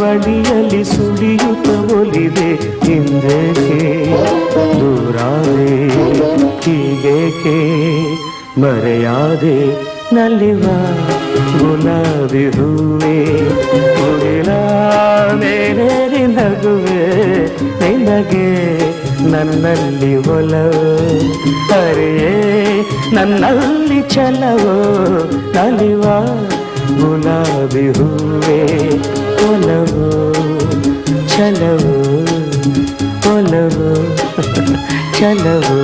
ಗಾಳಿಯಲ್ಲಿ ಸುಳಿಯುತ್ತ ಒಲಿದೆ ಹಿಂದಕ್ಕೆ ದೂರಾದೆ, ಹೀಗೇಕೆ, ಮರೆಯಾದೆ ನಲಿವ ಗುಲಾಬಿ ಹೂವೆ ಮುಗಿಲ ಮೇಲೇರಿ ನಗುವೆ, ನಿನಗೆ ನನ್ನಲ್ಲಿ ಒಲವು ಅರೆಯೇ ನನ್ನಲ್ಲಿ ಚಲವೋ ನಲಿವ ಗುಲಾಬಿ ಹೂವೆ. ಒಲವು ಛಲವು ಒಲವು ಛಲವು